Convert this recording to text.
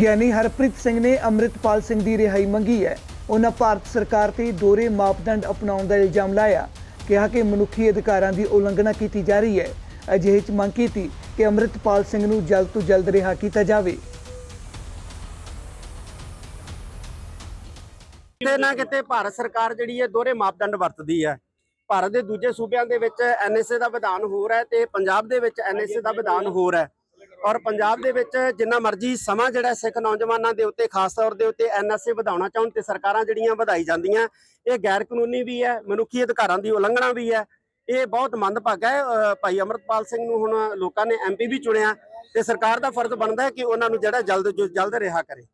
ਗਿਆਨੀ ਹਰਪ੍ਰੀਤ ਸਿੰਘ ਨੇ ਅੰਮ੍ਰਿਤਪਾਲ ਸਿੰਘ ਦੀ ਰਿਹਾਈ ਮੰਗੀ ਹੈ। ਉਹਨਾਂ ਭਾਰਤ ਸਰਕਾਰ ਤੇ ਦੋਹਰੇ ਮਾਪਦੰਡ ਅਪਣਾਉਣ ਦਾ ਇਲਜ਼ਾਮ ਲਾਇਆ। ਕਿਹਾ ਕਿ ਮਨੁੱਖੀ ਅਧਿਕਾਰਾਂ ਦੀ ਉਲੰਘਣਾ ਕੀਤੀ ਜਾ ਰਹੀ ਹੈ। ਅਜਿਹੇ ਚ ਮੰਗ ਕੀਤੀ ਕਿ ਅੰਮ੍ਰਿਤਪਾਲ ਸਿੰਘ ਨੂੰ ਜਲਦ ਤੋਂ ਜਲਦ ਰਿਹਾ ਕੀਤਾ ਜਾਵੇ। ਕਿਤੇ ਨਾ ਕਿਤੇ ਭਾਰਤ ਸਰਕਾਰ ਜਿਹੜੀ ਹੈ ਦੋਹਰੇ ਮਾਪਦੰਡ ਵਰਤਦੀ ਹੈ। ਭਾਰਤ ਦੇ ਦੂਜੇ ਸੂਬਿਆਂ ਦੇ ਵਿੱਚ ਐਨਐਸਏ ਦਾ ਵਿਧਾਨ ਹੋਰ ਹੈ ਤੇ ਪੰਜਾਬ ਦੇ ਵਿੱਚ ਐਨਐਸਏ ਦਾ ਵਿਧਾਨ ਹੋਰ ਹੈ। ਔਰ ਪੰਜਾਬ ਦੇ ਵਿੱਚ ਜਿੰਨਾ ਮਰਜ਼ੀ ਸਮਾਂ ਜਿਹੜਾ ਸਿੱਖ ਨੌਜਵਾਨਾਂ ਦੇ ਉੱਤੇ, ਖਾਸ ਤੌਰ ਦੇ ਉੱਤੇ ਐਨਐਸਏ ਵਧਾਉਣਾ ਚਾਹੁਣ ਤੇ ਸਰਕਾਰਾਂ ਜਿਹੜੀਆਂ ਵਧਾਈ ਜਾਂਦੀਆਂ, ਇਹ ਗੈਰ ਕਾਨੂੰਨੀ ਵੀ ਹੈ, ਮਨੁੱਖੀ ਅਧਿਕਾਰਾਂ ਦੀ ਉਲੰਘਣਾ ਵੀ ਹੈ। ਇਹ ਬਹੁਤ ਮੰਦਭਾਗਾ ਹੈ ਭਾਈ ਅਮਰਤਪਾਲ ਸਿੰਘ ਨੂੰ ਹੁਣ ਲੋਕਾਂ ਨੇ ਐਮਪੀ ਵੀ ਚੁਣਿਆ ਤੇ ਸਰਕਾਰ ਦਾ ਫਰਜ਼ ਬਣਦਾ ਹੈ ਕਿ ਉਹਨਾਂ ਨੂੰ ਜਿਹੜਾ ਜਲਦ ਤੋਂ ਜਲਦ ਰਿਹਾ ਕਰੇ।